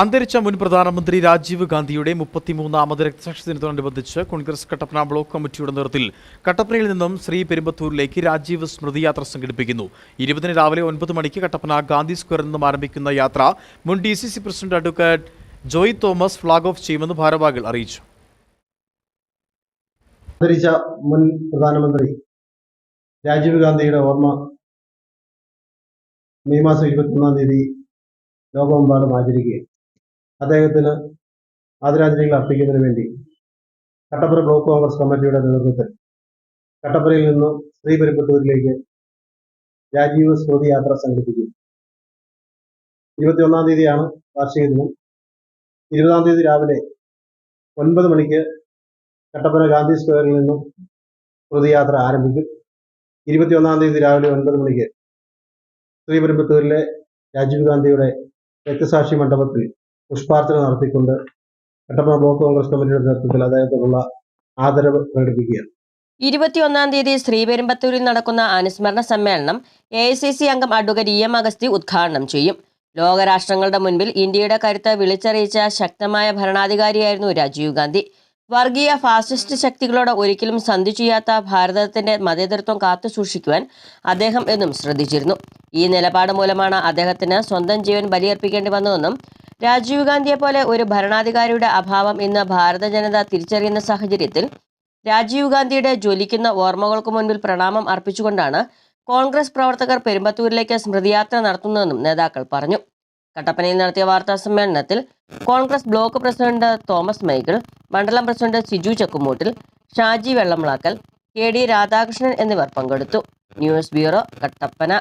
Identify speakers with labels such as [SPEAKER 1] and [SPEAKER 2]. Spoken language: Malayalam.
[SPEAKER 1] അന്തരിച്ച മുൻ പ്രധാനമന്ത്രി രാജീവ് ഗാന്ധിയുടെ മുപ്പത്തിമൂന്നാമത് രക്തസാക്ഷി ദിനത്തോടനുബന്ധിച്ച് കോൺഗ്രസ് കട്ടപ്പന ബ്ലോക്ക് കമ്മിറ്റിയുടെ നേതൃത്വത്തിൽ കട്ടപ്പനയിൽ നിന്നും ശ്രീ പെരുമ്പത്തൂരിലേക്ക് രാജീവ് സ്മൃതി യാത്ര സംഘടിപ്പിക്കുന്നു. ഇരുപതിന് രാവിലെ ഒൻപത് മണിക്ക് കട്ടപ്പന ഗാന്ധി സ്ക്വയറിൽ നിന്നും ആരംഭിക്കുന്ന യാത്ര മുൻ D C C president advocate Joy Thomas flag off ചെയ്യുമെന്ന് ഭാരവാഹികൾ അറിയിച്ചു.
[SPEAKER 2] അന്തരിച്ച മുൻ പ്രധാനമന്ത്രി രാജീവ് ഗാന്ധിയുടെ ഓർമ്മ മെയ് മാസം ഇരുപത്തൊന്നാം തീയതി ലോകമെമ്പാടും ആചരിക്കുകയും അദ്ദേഹത്തിന് ആദരാഞ്ജലികൾ അർപ്പിക്കുന്നതിന് വേണ്ടി കട്ടപ്പന ബ്ലോക്ക് കോൺഗ്രസ് കമ്മിറ്റിയുടെ നേതൃത്വത്തിൽ കട്ടപ്പനയിൽ നിന്നും ശ്രീപെരുമ്പത്തൂരിലേക്ക് രാജീവ് സ്മൃതി യാത്ര സംഘടിപ്പിക്കും. ഇരുപത്തിയൊന്നാം തീയതിയാണ് വാർഷിക ദിനം. ഇരുപതാം തീയതി രാവിലെ ഒൻപത് മണിക്ക് കട്ടപ്പന ഗാന്ധി സ്ക്വയറിൽ നിന്നും സ്മൃതിയാത്ര ആരംഭിക്കും. ഇരുപത്തിയൊന്നാം തീയതി രാവിലെ ഒൻപത് മണിക്ക് ശ്രീപെരുമ്പത്തൂരിലെ രാജീവ് ഗാന്ധിയുടെ രക്തസാക്ഷി മണ്ഡപത്തിൽ പുഷ്പാർച്ചന നടത്തിക്കൊണ്ട് കട്ടപ്പന ബ്ലോക്ക് കോൺഗ്രസ് കമ്മിറ്റിയുടെ നേതൃത്വത്തിൽ അദ്ദേഹത്തിനുള്ള ആദരവ് പ്രകടിപ്പിക്കുകയാണ്.
[SPEAKER 3] ഇരുപത്തിയൊന്നാം തീയതി ശ്രീപെരുമ്പത്തൂരിൽ നടക്കുന്ന അനുസ്മരണ സമ്മേളനം എ ഐ സി സി അംഗം അഡ്വക്കേറ്റ് ഇ എം അഗസ്തി ഉദ്ഘാടനം ചെയ്യും. ലോകരാഷ്ട്രങ്ങളുടെ മുൻപിൽ ഇന്ത്യയുടെ കരുത്ത് വിളിച്ചറിയിച്ച ശക്തമായ ഭരണാധികാരിയായിരുന്നു രാജീവ് ഗാന്ധി. വർഗീയ ഫാസിസ്റ്റ് ശക്തികളോട് ഒരിക്കലും സന്ധി ചെയ്യാത്ത ഭാരതത്തിന്റെ മതേതൃത്വം കാത്തു സൂക്ഷിക്കുവാൻ അദ്ദേഹം എന്നും ശ്രദ്ധിച്ചിരുന്നു. ഈ നിലപാട് മൂലമാണ് അദ്ദേഹത്തിന് സ്വന്തം ജീവൻ ബലിയർപ്പിക്കേണ്ടി വന്നതെന്നും രാജീവ് ഗാന്ധിയെ പോലെ ഒരു ഭരണാധികാരിയുടെ അഭാവം ഇന്ന് ഭാരത ജനത തിരിച്ചറിയുന്ന സാഹചര്യത്തിൽ രാജീവ് ഗാന്ധിയുടെ ജ്വലിക്കുന്ന ഓർമ്മകൾക്ക് മുൻപിൽ പ്രണാമം അർപ്പിച്ചുകൊണ്ടാണ് കോൺഗ്രസ് പ്രവർത്തകർ പെരുമ്പത്തൂരിലേക്ക് സ്മൃതിയാത്ര നടത്തുന്നതെന്നും നേതാക്കൾ പറഞ്ഞു. കട്ടപ്പനയിൽ നടത്തിയ വാർത്താ സമ്മേളനത്തിൽ കോൺഗ്രസ് ബ്ലോക്ക് പ്രസിഡന്റ് തോമസ് മൈക്കിൾ മണ്ഡലം president Siju Chakkumoottil Shaji Vellamlakkal K D Radhakrishnan എന്നിവർ പങ്കെടുത്തു. News bureau Kattappana.